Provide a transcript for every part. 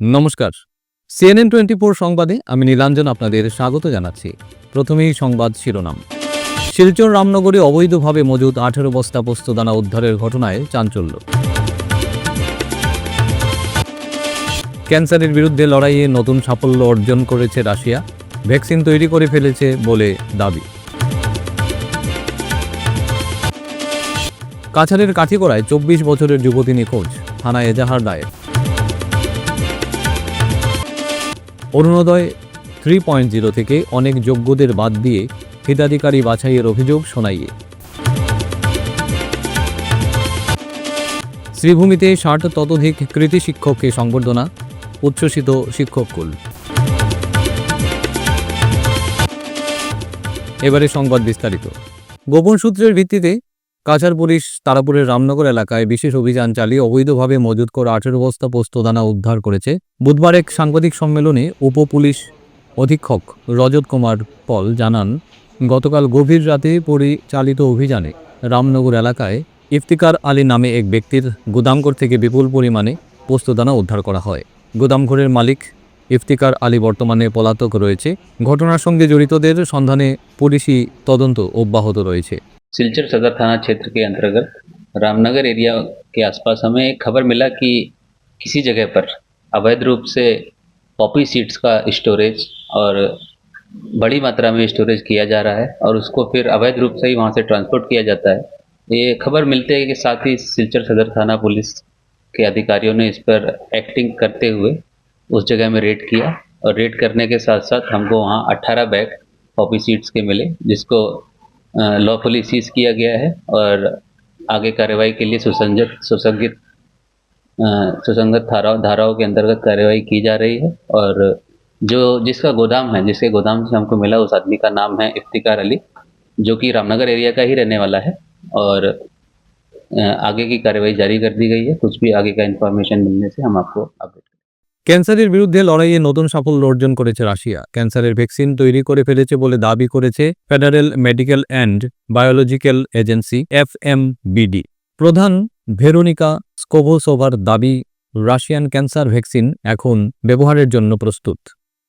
নমস্কার। CNN twenty four সংবাদে আমি নীলাঞ্জন আপনাদের স্বাগত জানাচ্ছি। প্রথমেই সংবাদ শিরোনাম। শিলচর রামনগরে অবৈধভাবে মজুদ আঠেরো বস্তা পোস্তদানা উদ্ধারের ঘটনায় চাঞ্চল্য। ক্যান্সারের বিরুদ্ধে লড়াইয়ে নতুন সাফল্য অর্জন করেছে রাশিয়া। ভ্যাকসিন তৈরি করে ফেলেছে বলে দাবি। কাছাড়ের কাঠিগড়ায় চব্বিশ বছরের যুবতী নিখোঁজ, থানায় এজাহার দায়ের। অরুণোদয় থ্রি পয়েন্ট জিরো থেকে অনেক যোগ্যদের বাদ দিয়ে হিতাধিকারী বাছাইয়ের অভিযোগ শোনাইয়ে শ্রীভূমিতে ষাট ততোধিক কৃতি শিক্ষককে সংবর্ধনা, উচ্ছ্বসিত শিক্ষককুল এবারে সংবাদ বিস্তারিত। গোপন সূত্রের ভিত্তিতে কাছাড় পুলিশ তারাপুরের রামনগর এলাকায় বিশেষ অভিযান চালিয়ে অবৈধভাবে মজুত করা আঠেরো বস্তা পোস্তদানা উদ্ধার করেছে বুধবার এক সাংবাদিক সম্মেলনে উপ পুলিশ অধীক্ষক রজত কুমার পল জানান, গতকাল গভীর রাতে পরিচালিত অভিযানে রামনগর এলাকায় ইফতিকার আলী নামে এক ব্যক্তির গুদামঘর থেকে বিপুল পরিমাণে পোস্তদানা উদ্ধার করা হয়। গুদামঘরের মালিক ইফতিকার আলী বর্তমানে পলাতক রয়েছে। ঘটনার সঙ্গে জড়িতদের সন্ধানে পুলিশি তদন্ত অব্যাহত রয়েছে। सिलचर सदर थाना क्षेत्र के अंतर्गत रामनगर एरिया के आसपास हमें एक खबर मिला कि किसी जगह पर अवैध रूप से पॉपी सीड्स का स्टोरेज और बड़ी मात्रा में स्टोरेज किया जा रहा है और उसको फिर अवैध रूप से ही वहाँ से ट्रांसपोर्ट किया जाता है। ये खबर मिलते ही के साथ ही सिलचर सदर थाना पुलिस के अधिकारियों ने इस पर एक्टिंग करते हुए उस जगह में रेड किया और रेड करने के साथ साथ हमको वहाँ 18 बैग पॉपी सीड्स के मिले, जिसको लॉफुली सीज किया गया है और आगे कार्रवाई के लिए सुसंगत सुसंगित सुसंगत धाराओं धाराओं के अंतर्गत कार्रवाई की जा रही है और जो, जिसका गोदाम है, जिसके गोदाम से हमको मिला उस आदमी का नाम है इफ्तिकार अली, जो कि रामनगर एरिया का ही रहने वाला है और आगे की कार्रवाई जारी कर दी गई है। कुछ भी आगे का इन्फॉर्मेशन मिलने से हम आपको अपडेट ক্যান্সারের বিরুদ্ধে লড়াইয়ে নতুন সাফল্য অর্জন করেছে রাশিয়া। ক্যান্সারের ভ্যাকসিন তৈরি করে ফেলেছে বলে দাবি করেছে Federal Medical and Biological Agency FMBD প্রধান ভেরোনিকা স্কোভোসোভার দাবি, রাশিয়ান ক্যান্সার ভ্যাকসিন এখন ব্যবহারের জন্য প্রস্তুত।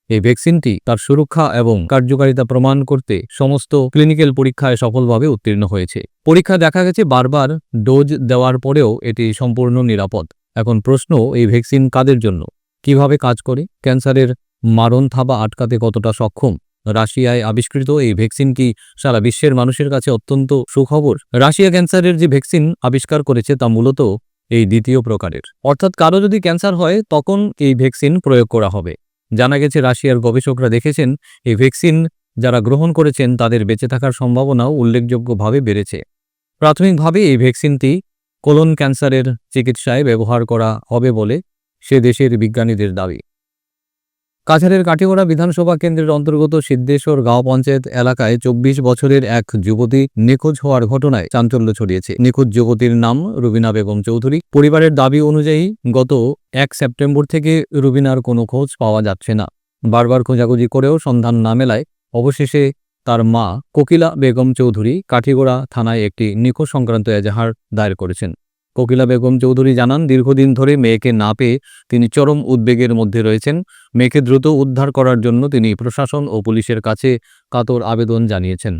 এই ভ্যাকসিনটি তার সুরক্ষা এবং কার্যকারিতা প্রমাণ করতে সমস্ত ক্লিনিক্যাল পরীক্ষায় সফলভাবে উত্তীর্ণ হয়েছে। পরীক্ষা দেখা গেছে বারবার ডোজ দেওয়ার পরেও এটি সম্পূর্ণ নিরাপদ। এখন প্রশ্ন, এই ভ্যাকসিন কাদের জন্য? কীভাবে কাজ করে? ক্যান্সারের মারণ থাবা আটকাতে কতটা সক্ষম? রাশিয়ায় আবিষ্কৃত এই ভ্যাকসিন কি সারা বিশ্বের মানুষের কাছে অত্যন্ত সুখবর? রাশিয়া ক্যান্সারের যে ভ্যাকসিন আবিষ্কার করেছে তা মূলত এই দ্বিতীয় প্রকারের। অর্থাৎ কারও যদি ক্যান্সার হয়, তখন এই ভ্যাকসিন প্রয়োগ করা হবে। জানা গেছে, রাশিয়ার গবেষকরা দেখেছেন, এই ভ্যাকসিন যারা গ্রহণ করেছেন, তাদের বেঁচে থাকার সম্ভাবনাও উল্লেখযোগ্যভাবে বেড়েছে। প্রাথমিকভাবে এই ভ্যাকসিনটি কোলন ক্যান্সারের চিকিৎসায় ব্যবহার করা হবে বলে সে দেশের বিজ্ঞানীদের দাবি। কাছাড়ের কাঠিগড়া বিধানসভা কেন্দ্রের অন্তর্গত সিদ্ধেশ্বর গাঁও পঞ্চায়েত এলাকায় চব্বিশ বছরের এক যুবতী নিখোঁজ হওয়ার ঘটনায় চাঞ্চল্য ছড়িয়েছে। নিখোঁজ যুবতীর নাম রুবিনা বেগম চৌধুরী। পরিবারের দাবি অনুযায়ী গত এক সেপ্টেম্বর থেকে রুবিনার কোনো খোঁজ পাওয়া যাচ্ছে না। বারবার খোঁজাখুঁজি করেও সন্ধান না মেলায় অবশেষে তার মা কোকিলা বেগম চৌধুরী কাঠিগড়া থানায় একটি নিখোঁজ সংক্রান্ত এজাহার দায়ের করেছেন। কোকিলা বেগম চৌধুরী জানান, দীর্ঘদিন ধরে মেয়েকে না পেয়ে তিনি চরম উদ্বেগের মধ্যে রয়েছেন। মেয়েকে দ্রুত উদ্ধার করার জন্য তিনি প্রশাসন ও পুলিশের কাছে কাতর আবেদন জানিয়েছেন।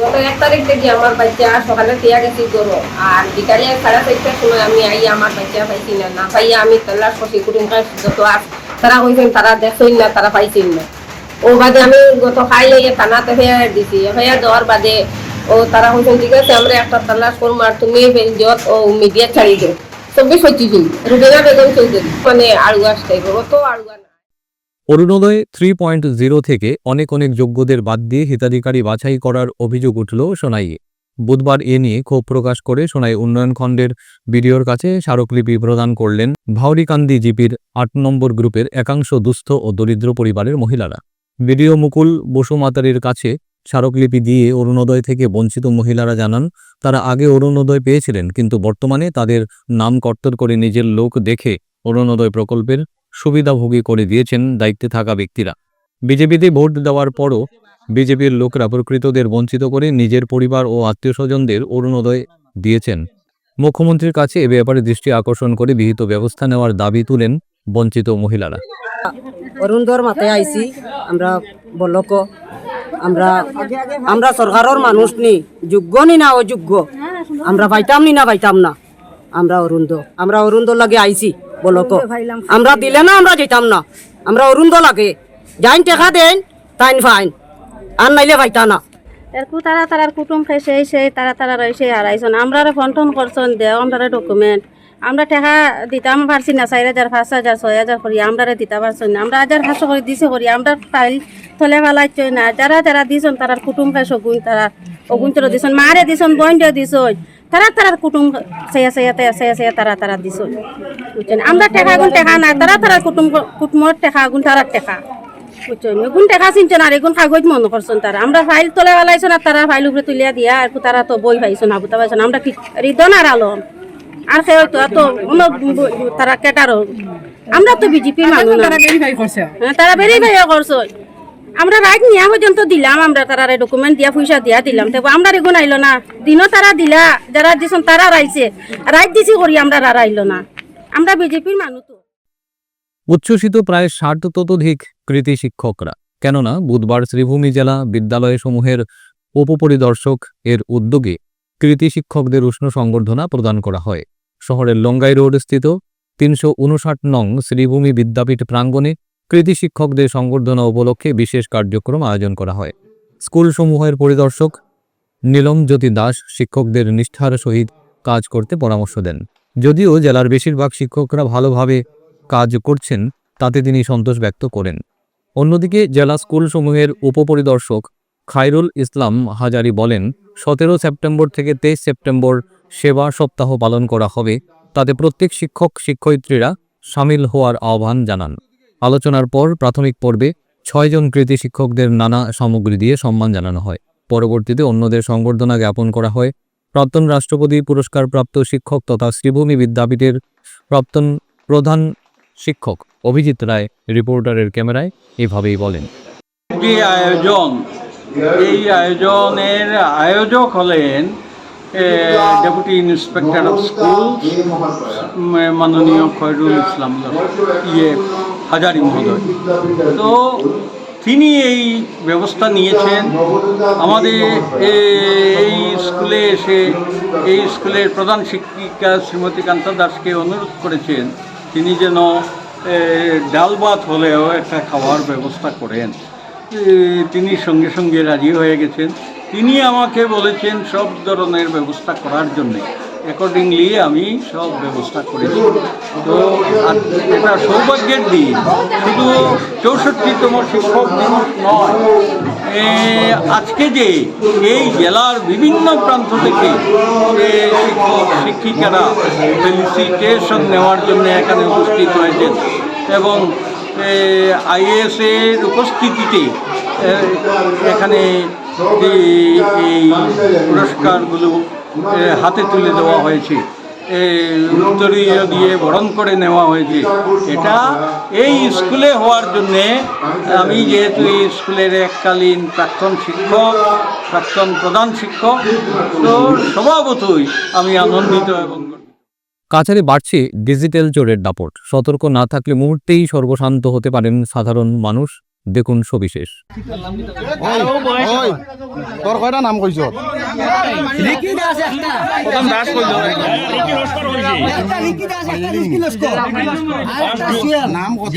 গত এক তারিখ থেকে আমার বাচ্চা সকালে গেছি গরো। আর বিকালে সাড়ে চারটার সময় আমি আই, আমার বাচ্চা পাইছি না। না পাইয়া আমি যত আস তারা কইছেন, তারা দেখছেন না, তারা পাইছেন না। ও বাদে আমি গত খাই থানাতে ফেয়ার দিছি। ফেয়ার দেওয়ার বাদে ও তারা কইছেন ঠিক আছে, আমরা একটা তল্লাশ করব আর তুমি যত, ও মিডিয়া ছাড়ি দেও। চব্বিশ পঁচিশ রুবিনা বেগম চৌধুরী। মানে আড়ুয়াস টাইপের অত আড়ুয়া অরুণোদয় থ্রি পয়েন্ট জিরো থেকে অনেক অনেক যোগ্যদের বাদ দিয়ে হিতাধিকারী বাছাই করার অভিযোগ উঠল সোনাইয়ে বুধবার এ নিয়ে ক্ষোভ প্রকাশ করে সোনাই উন্নয়ন খণ্ডের বিডিওর কাছে স্মারকলিপি প্রদান করলেন ভাওরিকান্দি জিপির আট নম্বর গ্রুপের একাংশ দুস্থ ও দরিদ্র পরিবারের মহিলারা। বিডিও মুকুল বসুমাতারির কাছে স্মারকলিপি দিয়ে অরুণোদয় থেকে বঞ্চিত মহিলারা জানান, তারা আগে অরুণোদয় পেয়েছিলেন, কিন্তু বর্তমানে তাদের নাম কর্তর করে নিজের লোক দেখে অরুণোদয় প্রকল্পের সুবিধাভোগী করে দিয়েছেন দায়িত্বে থাকা ব্যক্তিরা। বিজেপিতে ভোট দেওয়ার পরও বিজেপির লোকরা প্রকৃতদের বঞ্চিত করে নিজের পরিবার ও আত্মীয়স্বজনদের অরুণোদয় দিয়েছেন। মুখ্যমন্ত্রীর কাছে এ ব্যাপারে দৃষ্টি আকর্ষণ করে বিহিত ব্যবস্থা নেওয়ার দাবি তুলেন বঞ্চিত মহিলারা। অরুণধর মাথায় আইছি, আমরা বলক আমরা আমরা সরকারের মানুষ নি যোগ্য নি না অযোগ্য? আমরা পাইতাম নি না পাইতাম না? আমরা অরুণ আমরা অরুণ লাগে আইছি বলক। আমরা দিলে। না আমরা যেতাম না। আমরা অরুণ লাগে। যাইন টেকা দেন তাইন ফাইন। আর নাইলে পাইতা না। এরকু তারা তারার কুটুম খাইছে সেই তারা তারা রয়েছে হারাইছন আমরা ফোন টোন করছন দেও আমরা ডকুমেন্ট আমরা টাকা দিতাম, পারছি না, চার হাজার, পাঁচ হাজার, ছয় হাজার করি আমরা দিতে পারছি না। আমরা হাজার পাঁচশো করে দিছে করি, আমরা ফাইল থলে ফেলাইছই না। যারা যারা দিছন তারার কুটুম খাই সগুন তারা অগুন তোর দিছন, মারে দিছন বইন্ড দিছন। তারা তারার কুটুম সেয়া সেয়া তেয়া সেয়া সেয়া তারা তারা দিছন। বুঝছেন? আমরা টেকা গুণ টেকা না তারা তারা কুটুম কুটুমর টেকা গুণ তারার টেকা। বুঝছেন? এগুন টেকা চিনছেন আর এগুন কাগজ মনে করছেন তারা। আমরা ফাইল তোলে ফেলাইছন আর তারা ফাইল উপরে তুলিয়া দিয়া আর তারা তো বই পাইছন হাবুতা পাইছন আমরা ঠিক রিদন আর আলম হয়তো এত অন্য তারা কেটারও। আমরা তো বিজেপির মানুষ। হ্যাঁ, তারা ভেরিফাই করছে। আমরা রাইট নিয়া পর্যন্ত দিলাম আমরা তারা ডকুমেন্ট দিয়া পয়সা দিয়া দিলাম। আমরা রেগুন আইলো না। দিনও তারা দিলা যারা দিছন তারা রাইছে। রাইট দিছি করি আমরা আর আইলো না। আমরা বিজেপির মানুষ তো। উচ্ছ্বসিত প্রায় ষাট ততোধিক কৃতি শিক্ষকরা। কেননা বুধবার শ্রীভূমি জেলা বিদ্যালয় বিদ্যালয়সমূহের উপপরিদর্শক এর উদ্যোগে কৃতি শিক্ষকদের উষ্ণ সংবর্ধনা প্রদান করা হয়। শহরের লঙ্গাই রোড স্থিত তিনশো উনষাট নং শ্রীভূমি বিদ্যাপীঠ প্রাঙ্গণে কৃতি শিক্ষকদের সংবর্ধনা উপলক্ষে বিশেষ কার্যক্রম আয়োজন করা হয়। স্কুলসমূহের পরিদর্শক নীলম জ্যোতি দাস শিক্ষকদের নিষ্ঠার সহিত কাজ করতে পরামর্শ দেন। যদিও জেলার বেশিরভাগ শিক্ষকরা ভালোভাবে কাজ করছেন, তাতে তিনি সন্তোষ ব্যক্ত করেন। অন্যদিকে জেলা স্কুলসমূহের উপপরিদর্শক খায়রুল ইসলাম হাজারি বলেন সতেরো সেপ্টেম্বর থেকে তেইশ সেপ্টেম্বর সেবা সপ্তাহ পালন করা হবে। তাতে প্রত্যেক শিক্ষক, শিক্ষয়িত্রীরা সামিল হওয়ার আহ্বান জানান। আলোচনার পর প্রাথমিক পর্বে ছয়জন কৃতি শিক্ষকদের নানা সামগ্রী দিয়ে সম্মান জানানো হয়। পরবর্তীতে অন্যদের সংবর্ধনা জ্ঞাপন করা হয়। প্রাক্তন রাষ্ট্রপতি পুরস্কারপ্রাপ্ত শিক্ষক তথা শ্রীভূমি বিদ্যাপীঠের প্রাক্তন প্রধান শিক্ষক অভিজিৎ রায় রিপোর্টারের ক্যামেরায় এভাবেই বলেন। এই আয়োজনের আয়োজক হলেন ডেপুটি ইন্সপেক্টর অফ স্কুল মাননীয় খয়রুল ইসলাম ইয়ে হাজারি মহোদয়। তো তিনি এই ব্যবস্থা নিয়েছেন। আমাদের এই স্কুলে এসে, এই স্কুলের প্রধান শিক্ষিকা শ্রীমতী কান্তা দাসকে অনুরোধ করেছেন। তিনি যেন ডাল ভাত হলেও একটা খাওয়ার ব্যবস্থা করেন। তিনি সঙ্গে সঙ্গে রাজি হয়ে গেছেন, তিনি আমাকে বলেছেন সব ধরনের ব্যবস্থা করার জন্য। অ্যাকর্ডিংলি আমি সব ব্যবস্থা করেছি। তো এটা সৌভাগ্যের দিন। শুধু চৌষট্টিতম শিক্ষক দিবস নয় আজকে যে এই জেলার বিভিন্ন প্রান্ত থেকে শিক্ষক, শিক্ষিকারা ফেলিসিটেশন নেওয়ার জন্য এখানে উপস্থিত হয়েছেন এবং আইএস এর উপস্থিতিতে এখানে এই এই পুরস্কারগুলো হাতে তুলে দেওয়া হয়েছে উত্তরীয় দিয়ে বরণ করে নেওয়া হয়েছে, এটা এই স্কুলে হওয়ার জন্যে আমি যেহেতু এই স্কুলের এককালীন প্রাক্তন শিক্ষক, প্রাক্তন প্রধান শিক্ষক, তো স্বভাবতই আমি আনন্দিত এবং কাছাড়ে বাড়ছে ডিজিটাল চোরের দাপট। সতর্ক না থাকলে মুহূর্তেই সর্বশান্ত হতে পারেন সাধারণ মানুষ। দেখুন সবিশেষ। তোর কয়টা নাম কইছ? নাম কত?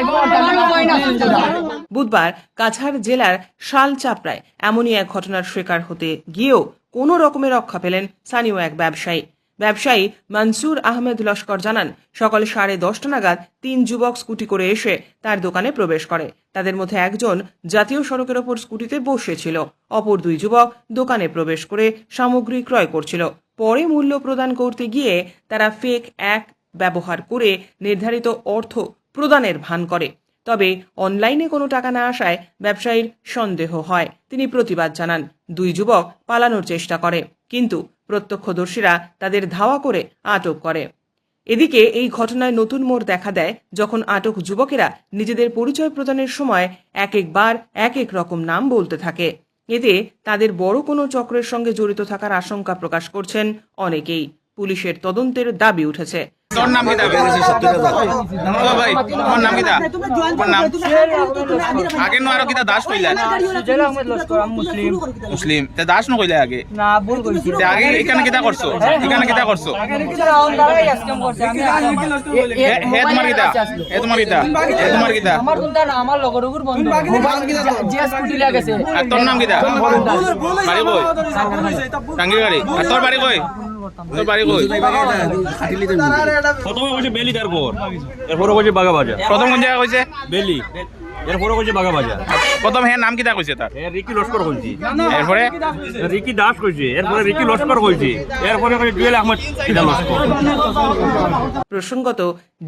বুধবার কাছাড় জেলার শালচাপড়ায় এমনই এক ঘটনার শিকার হতে গিয়েও কোনো রকমের রক্ষা পেলেন স্থানীয় এক ব্যবসায়ী। ব্যবসায়ী মনসুর আহমেদ লস্কর জানান সকাল সাড়ে দশটা নাগাদ তিন যুবক স্কুটি করে এসে তার দোকানে প্রবেশ করে। তাদের মধ্যে একজন জাতীয় সড়কের ওপর স্কুটিতে বসেছিল অপর দুই যুবক দোকানে প্রবেশ করে সামগ্রী ক্রয় করছিল। পরে মূল্য প্রদান করতে গিয়ে তারা ফেক এক ব্যবহার করে নির্ধারিত অর্থ প্রদানের ভান করে। তবে অনলাইনে কোনো টাকা না আসায় ব্যবসায়ীর সন্দেহ হয়, তিনি প্রতিবাদ জানান। দুই যুবক পালানোর চেষ্টা করে, কিন্তু প্রত্যক্ষদর্শীরা তাদের ধাওয়া করে আটক করে। এদিকে এই ঘটনায় নতুন মোড় দেখা দেয়, যখন আটক যুবকেরা নিজেদের পরিচয় প্রদানের সময় এক একবার এক এক রকম নাম বলতে থাকে। এতে তাদের বড় কোনো চক্রের সঙ্গে জড়িত থাকার আশঙ্কা প্রকাশ করছেন অনেকেই। পুলিশের তদন্তের দাবি উঠেছে। তোর নাম কিতা ও ভাই তোমার নাম কিতা তোমার নাম? আগে নো আরও কিতা দাস কইলা? মুসলিম। মুসলিম। তে দাস নো কইলা আগে? না ভুল কইছি। তে আগে এখানে কিতা করছ? এখানে কিতা করছ? হে তোমার কিতা? হে তোমার কিতা? হে তোমার কিতা? আমার কোনটা না আমার লগর ওগুর বন্ধু। যে স্কুটি লাগেছে আর তোর নাম কিতা বাড়ি কই? টাঙ্গির বাড়ি? আর তোর তোর বাড়ি কই? প্রথমে কইছে বেলি তারপর। এরপরে কইছে বাগা বাজার প্রথম কোন জায়গা কইছে বেলি। এরপরে কইছে বাগা বাজার প্রথম হে নাম কিতা কইছে তার? রিকি লস্কর কইছি। এরপরে? রিকি দাস কইছে। এরপরে রিকি লস্কর কইছে। এরপরে কইছে জুয়েল আহমদ লস্কর। প্রসঙ্গত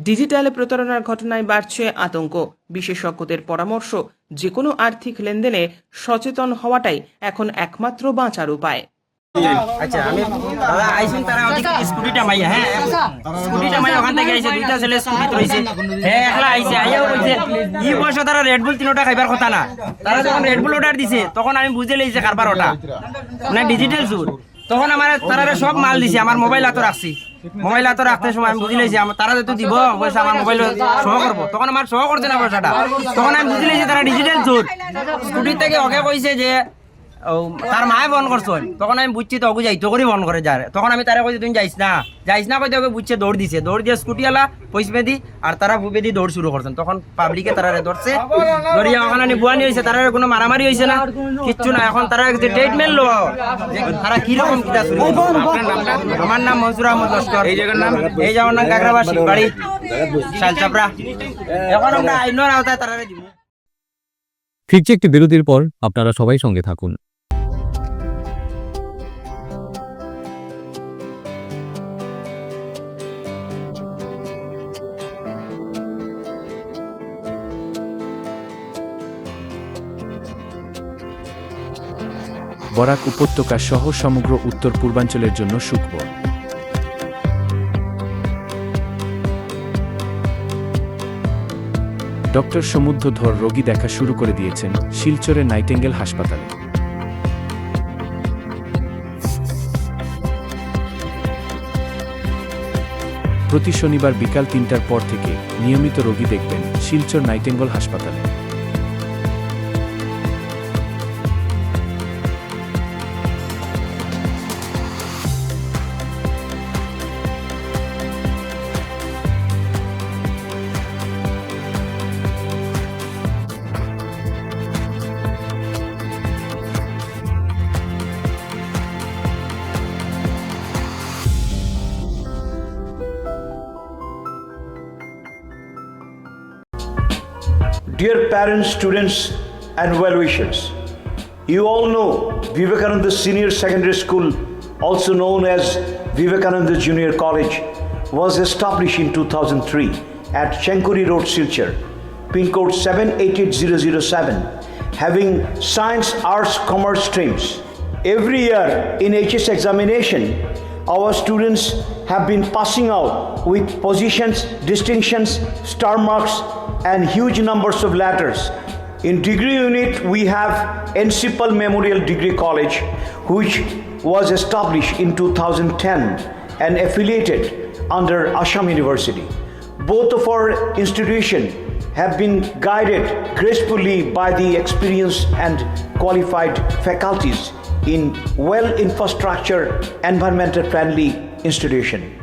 ডিজিটাল প্রতারণার ঘটনায় বাড়ছে আতঙ্ক। বিশেষজ্ঞদের পরামর্শ যে কোনো আর্থিক লেনদেনে সচেতন হওয়াটাই এখন একমাত্র বাঁচার উপায়। আচ্ছা আমি দাদা আইছেন তারা ওদিকে স্কুটিটা মাইয়া হ্যাঁ? স্কুটিটা মাইয়া ওখান থেকে আইছে দুইটা ছেলে স্কুটি রইছে হ্যাঁ একলা আইছে আইয়াও কইছে ই বয়স তারা রেড তিনটা খাইবার কথা না। তারা যখন রেড অর্ডার দিছে তখন আমি বুঝে লইছে কারবার ওটা। মানে ডিজিটাল যুগ। তখন আমার তারা সব মাল দিছে আমার মোবাইল হাতে রাখছি। মোবাইল হাতে রাখতে সময় আমি বুঝি লইছি তারা যেহেতু দিব পয়সা আমার মোবাইল সহ করব। তখন আমার সহ করছে না পয়সাটা। তখন আমি বুঝি লইছি তারা ডিজিটাল যুগ। স্কুটির থেকে ওকে কইছে যে তার মায়ে ফোন করছ তখন আমি বুঝছি তো ওকে যাইতো করে ফোন করে যার। তখন আমি তারা কইছি তুমি যাইস না। যাইস না কইতে ওকে বুঝছে দৌড় দিছে। দৌড় দিয়ে স্কুটি আলা পয়সা দি আর তারা বুবে দি দৌড় শুরু করছেন। তখন পাবলিকে তারা ধরছে। ধরিয়া ওখানে বুয়ানি হয়েছে তারা কোনো মারামারি হয়েছে না। কিচ্ছু না এখন তারা যে ট্রিটমেন্ট লো তারা কীরকম কিটা শুরু আমার নাম মনসুর আহমদ লস্কর। এই জায়গার নাম? এই যাওয়ার নাম কাকরাবাসী বাড়ি। শালচাপড়া এখন আমরা আইনের আওতায় তারা ফিরছে একটি বিরতির পর আপনারা সবাই সঙ্গে থাকুন। বরাক উপত্যকা সহ সমগ্র উত্তর পূর্বাঞ্চলের জন্য সুখবর। ডক্টর সমুদ্র ধর রোগী দেখা শুরু করে দিয়েছেন শিলচরের নাইটেঙ্গেল হাসপাতালে। প্রতি শনিবার বিকাল তিনটার পর থেকে নিয়মিত রোগী দেখবেন শিলচর নাইটেঙ্গল হাসপাতালে। Dear parents, students, and well wishers, you all know Vivekananda Senior Secondary School, also known as Vivekananda Junior College, was established in 2003 at Chenkuri Road, Silchar, pin code 788007, having science, arts, commerce streams. Every year in HS examination, our students have been passing out with positions, distinctions, star marks, and huge numbers of letters. In degree unit, we have Encipal Memorial Degree College, which was established in 2010 and affiliated under Assam University. Both of our institutions have been guided gracefully by the experienced and qualified faculties in well infrastructure, environmental friendly institution.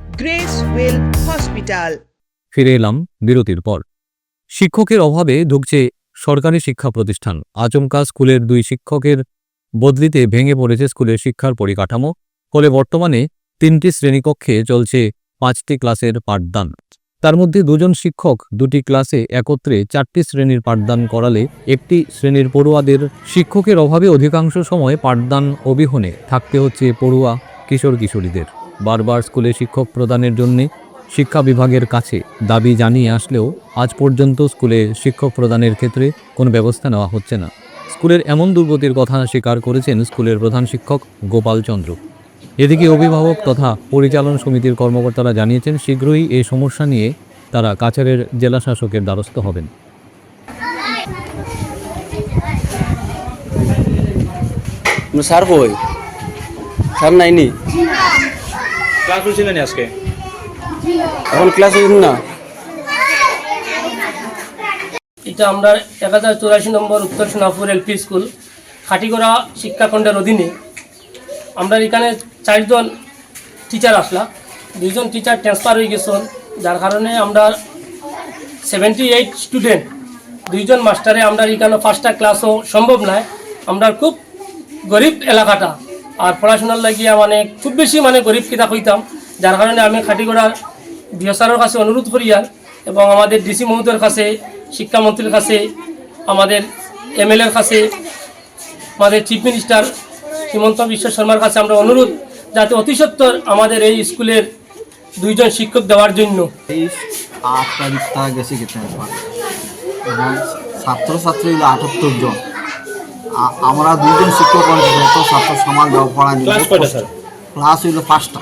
Grace hospital ফিরে এলাম বিরতির পর। শিক্ষকের অভাবে ঢুকছে সরকারি শিক্ষা প্রতিষ্ঠান। আচমকা স্কুলের দুই শিক্ষকের বদলিতে ভেঙে পড়েছে স্কুলের শিক্ষার পরিকাঠামো। ফলে বর্তমানে তিনটি শ্রেণীকক্ষে চলছে পাঁচটি ক্লাসের পাঠদান। তার মধ্যে দুজন শিক্ষক দুটি ক্লাসে একত্রে চারটি শ্রেণির পাঠদান করালে একটি শ্রেণির পড়ুয়াদের শিক্ষকের অভাবে অধিকাংশ সময় পাঠদান অবিহনে থাকতে হচ্ছে পড়ুয়া কিশোর কিশোরীদের বারবার স্কুলে শিক্ষক প্রদানের জন্যে শিক্ষা বিভাগের কাছে দাবি জানিয়ে আসলেও আজ পর্যন্ত স্কুলে শিক্ষক প্রদানের ক্ষেত্রে কোনো ব্যবস্থা নেওয়া হচ্ছে না। স্কুলের এমন দুর্গতির কথা স্বীকার করেছেন স্কুলের প্রধান শিক্ষক গোপাল চন্দ্র। এদিকে অভিভাবক তথা পরিচালন সমিতির কর্মকর্তারা জানিয়েছেন, শীঘ্রই এই সমস্যা নিয়ে তারা কাছাড়ের জেলা শাসকের দ্বারস্থ হবেন। স্যার কই? স্যার নাইনি ক্লাস আজকে? এখন ক্লাস না। এটা আমরা এক হাজার চৌরাশি নম্বর উত্তর সোনাপুর এলপি স্কুল খাটিগড়া শিক্ষাখণ্ডের অধীনে। আমরা এখানে চারজন টিচার আসলা দুইজন টিচার ট্রান্সফার হয়ে গেছেন যার কারণে আমরা সেভেন্টি এইট স্টুডেন্ট দুইজন মাস্টারে আমরা এখানে পাঁচটা ক্লাসও সম্ভব নয়। আমরা খুব গরিব এলাকাটা। আর পড়াশোনার লাগিয়া মানে খুব বেশি মানে গরিব কিতা হইতাম। যার কারণে আমি খাটিগড়ার ডিওসারের কাছে অনুরোধ করি আর এবং আমাদের ডিসি মহোদয়ের কাছে, শিক্ষামন্ত্রীর কাছে, আমাদের এমএলএর কাছে, আমাদের চিফ মিনিস্টার হিমন্ত বিশ্ব শর্মার কাছে আমরা অনুরোধ যাতে অতি সত্বর আমাদের এই স্কুলের দুইজন শিক্ষক দেওয়ার জন্য। আট তারিখ তারা গেছে ছাত্রছাত্রী আটাত্তর জন। আমরা দুইজন শিক্ষক যত ছাত্র পড়া স্যার ক্লাস হইল পাঁচটা।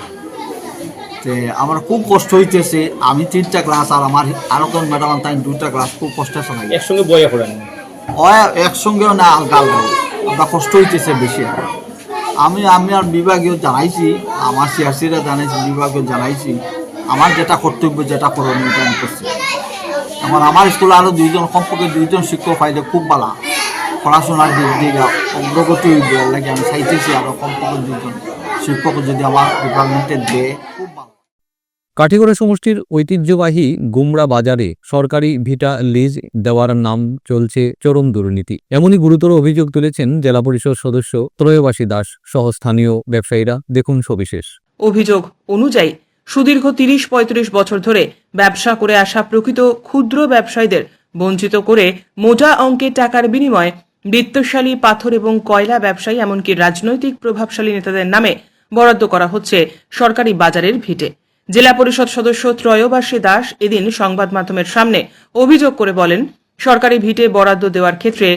তে আমার খুব কষ্ট হইতেছে আমি তিনটা ক্লাস আর আমার আরও কোন ম্যাডাম তাই দুটা ক্লাস খুব কষ্ট শোনাই একসঙ্গে বইয়া পড়েন? ও একসঙ্গেও না আলগা আমরা কষ্ট হইতেছে বেশি আমি আমি আর বিভাগীয় জানাইছি আমার সিআরসিরা জানাইছি বিভাগীয় জানাইছি আমার যেটা কর্তব্য যেটা করণীয় আমি করছি। আমার আমার স্কুলে আরও দুইজন সম্পর্কে দুইজন শিক্ষক পাইলে খুব ভালো। পড়াশোনার দিক দিয়ে অগ্রগতি হইবে লাগে আমি চাইতেছি আরও কমপক্ষে দুইজন শিক্ষক যদি আমার ডিপার্টমেন্টে দেয় খুব ভালো। কাঠিগড়া সমষ্টির ঐতিহ্যবাহী গুমরা বাজারে সরকারি ভিটা লিজ দেওয়ার নাম চলছে চরম দুর্নীতি। এমনই গুরুতর অভিযোগ তুলেছেন জেলা পরিষদ সদস্য ত্রয়বাসী দাস সহ স্থানীয় ব্যবসায়ীরা। দেখুন সবিশেষ। অভিযোগ অনুযায়ী সুদীর্ঘ তিরিশ পঁয়ত্রিশ বছর ধরে ব্যবসা করে আসা প্রকৃত ক্ষুদ্র ব্যবসায়ীদের বঞ্চিত করে মোটা অঙ্কের টাকার বিনিময়ে বৃত্তশালী, পাথর এবং কয়লা ব্যবসায়ী এমনকি রাজনৈতিক প্রভাবশালী নেতাদের নামে বরাদ্দ করা হচ্ছে সরকারি বাজারের ভিটে। জেলা পরিষদ সদস্য ত্রয়োবাসী দাস এদিন সংবাদ মাধ্যমের সামনে অভিযোগ করে বলেন, সরকারি ভিটে বরাদ্দ দেওয়ার ক্ষেত্রে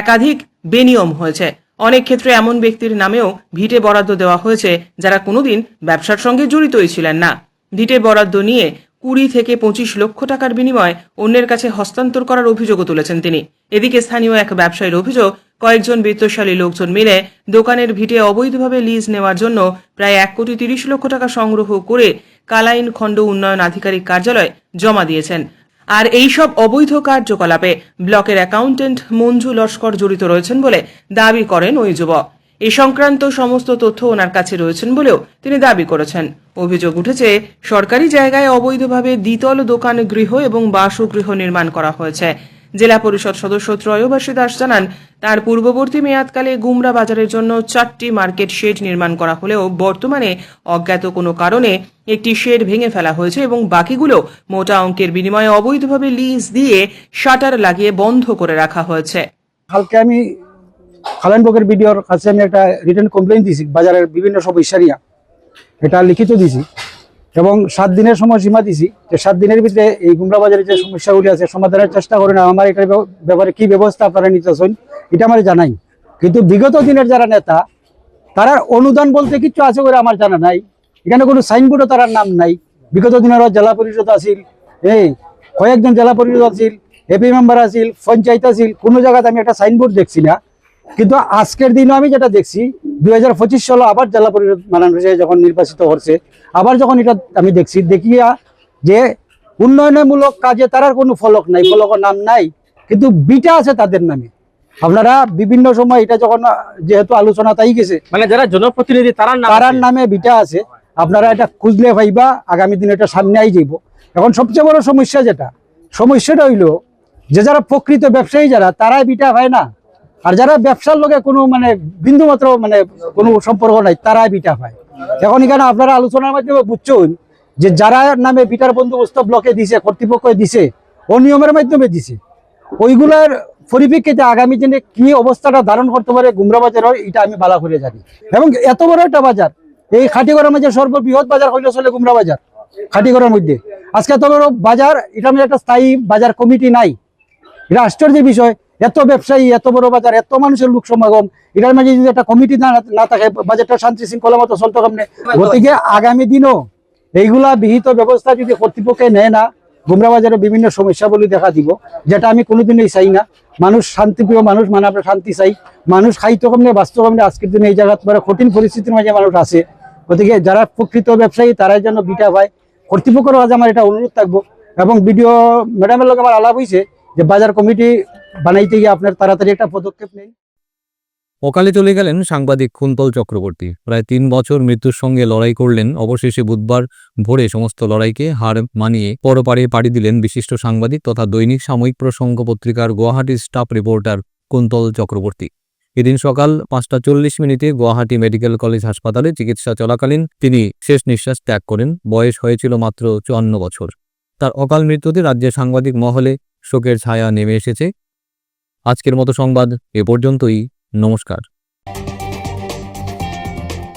একাধিক বেনিয়ম হয়েছে। অনেক ক্ষেত্রে এমন ব্যক্তির নামেও ভিটে বরাদ্দ দেওয়া হয়েছে যারা কোনোদিন ব্যবসার সঙ্গে জড়িতই ছিলেন না। ভিটে বরাদ্দ নিয়ে কুড়ি থেকে পঁচিশ লক্ষ টাকার বিনিময়ে অন্যের কাছে হস্তান্তর করার অভিযোগও তুলেছেন তিনি। এদিকে স্থানীয় এক ব্যবসায়ীর অভিযোগ, কয়েকজন বিত্তশালী লোকজন মিলে দোকানের ভিটে অবৈধভাবে লিজ নেওয়ার জন্য প্রায় এক কোটি তিরিশ লক্ষ টাকা সংগ্রহ করে কালাইন খণ্ড উন্নয়ন আধিকারিক কার্যালয় জমা দিয়েছেন। আর এই সব অবৈধ কার্যকলাপে ব্লকের অ্যাকাউন্টেন্ট মঞ্জু লস্কর জড়িত রয়েছেন বলে দাবি করেন ওই যুবক। এ সংক্রান্ত সমস্ত তথ্য ওনার কাছে রয়েছেন বলেও তিনি দাবি করেছেন। অভিযোগ উঠেছে, সরকারি জায়গায় অবৈধভাবে দ্বিতল দোকান, গৃহ এবং বাসগৃহ নির্মাণ করা হয়েছে। জেলা পরিষদ সদস্য ত্রয়োবাসী দাস জানান, তার পূর্ববর্তী মেয়াদকালে গুমরা বাজারের জন্য চারটি মার্কেট শেড নির্মাণ করা হলেও বর্তমানে অজ্ঞাত কোনো কারণে একটি শেড ভেঙে ফেলা হয়েছে এবং বাকিগুলো মোটা অঙ্কের বিনিময়ে অবৈধভাবে লিজ দিয়ে শাটার লাগিয়ে বন্ধ করে রাখা হয়েছে। আমি খালানবগের বিডিওর কাছে আমি একটা রিটার্ন কমপ্লেন দিয়েছি, বাজারের বিভিন্ন সমস্যা নিয়ে এটা লিখিত দিয়েছি এবং সাত দিনের সময়সীমা দিছি যে সাত দিনের ভিতরে এই গুমরা বাজারে যে সমস্যাগুলি আছে, সমাধানের চেষ্টা করেন আমার এটার ব্যাপ- ব্যাপারে কি ব্যবস্থা আপনারা নিতেছেন এটা আমার জানাই। কিন্তু বিগত দিনের যারা নেতা, তারা অনুদান বলতে কিছু আছে বলে আমার জানা নাই। এখানে কোনো সাইনবোর্ডও তার নাম নাই। বিগত দিনের জেলা পরিষদ আছিল এই কয়েকজন জেলা পরিষদ আছিল এপি মেম্বার আছিল, পঞ্চায়েত আছিল, কোনো জায়গাতে আমি একটা সাইনবোর্ড দেখছি না। কিন্তু আজকের দিনও আমি যেটা দেখছি দুই হাজার পঁচিশ সালে আবার জেলা পরিষদ মানানো যখন নির্বাচিত হচ্ছে। আবার যখন এটা আমি দেখছি দেখিয়া যে উন্নয়নমূলক কাজে তার আর কোনো ফলক নাই ফলকের নাম নাই কিন্তু বিটা আছে তাদের নামে। আপনারা বিভিন্ন সময় এটা যখন যেহেতু আলোচনা তাই গেছে মানে যারা জনপ্রতিনিধি তারা তারার নামে বিটা আছে। আপনারা এটা খুঁজলে পাইবা আগামী দিনে এটা সামনে আই যাইব। এখন সবচেয়ে বড় সমস্যা যেটা সমস্যাটা হইল যে যারা প্রকৃত ব্যবসায়ী যারা তারাই বিটা হয় না। আর যারা ব্যবসার লগে কোনো মানে বিন্দু মাত্র মানে কোনো সম্পর্ক নাই, তারাই বিটা পায়। এখন এখানে আপনারা আলোচনার মাধ্যমে বুঝছেন যে যারা নামে বিটার বন্দোবস্ত ব্লকে দিছে কর্তৃপক্ষ দিছে অনিয়মের মাধ্যমে দিছে। ওইগুলার পরিপ্রেক্ষিতে আগামী দিনে কি অবস্থাটা ধারণ করতে পারে গুমরা বাজারের এটা আমি বালা করে জানি। এবং এত বড় একটা বাজার, এই খাটিগড়ের মধ্যে সর্ববৃহৎ বাজার হইলে চলে গুমরা বাজার, খাটিগড়ের মধ্যে। আজকে বড় বাজার, এটা একটা স্থায়ী বাজার কমিটি নাই। এটা আশ্চর্যের বিষয় এত ব্যবসায়ী, এত বড় বাজার, এত মানুষের লোক সমাগম, এটার মাঝে যদি একটা কমিটি না থাকে বাজারটা শান্তি শৃঙ্খলা মতো চলতে কেমনে গতিকে আগামী দিনও এইগুলা বিহিত ব্যবস্থা যদি কর্তৃপক্ষে নেয় না গুমরা বাজারে বিভিন্ন সমস্যাবলী দেখা দিব, যেটা আমি কোনোদিনই চাই না। মানুষ শান্তিপ্রিয় মানুষ মানে আমরা শান্তি চাই। মানুষ খাইতে কমনে বাস্তব কমনে, আজকের দিনে এই জায়গা বড় কঠিন পরিস্থিতির মাঝে মানুষ আছে। গতিকে যারা প্রকৃত ব্যবসায়ী, তারাই যেন বিটা পায় কর্তৃপক্ষের কাছে আমার এটা অনুরোধ থাকব। এবং বিডিও, ম্যাডামের লোক আমার আলাপ হয়েছে যে বাজার কমিটি বানাইতে গিয়ে আপনার তাড়াতাড়ি একটা পদক্ষেপ নেই। অকালে চলে গেলেন সাংবাদিক কুন্তল চক্রবর্তী। প্রায় তিন বছর মৃত্যুর সঙ্গে লড়াই করলেন। অবশেষে বুধবার ভোরে সমস্ত লড়াইকে হার মানিয়ে পরপারে পাড়ি দিলেন বিশিষ্ট সাংবাদিক তথা দৈনিক সাময়িক প্রসঙ্গ পত্রিকার গুয়াহাটি স্টাফ রিপোর্টার কুন্তল চক্রবর্তী। এদিন সকাল পাঁচটা চল্লিশ মিনিটে গুয়াহাটি মেডিকেল কলেজ হাসপাতালে চিকিৎসা চলাকালীন তিনি শেষ নিঃশ্বাস ত্যাগ করেন। বয়স হয়েছিল মাত্র চুয়ান্ন বছর। তার অকাল মৃত্যুতে রাজ্যের সাংবাদিক মহলে শোকের ছায়া নেমে এসেছে। আজকের মতো সংবাদ এ পর্যন্তই। নমস্কার।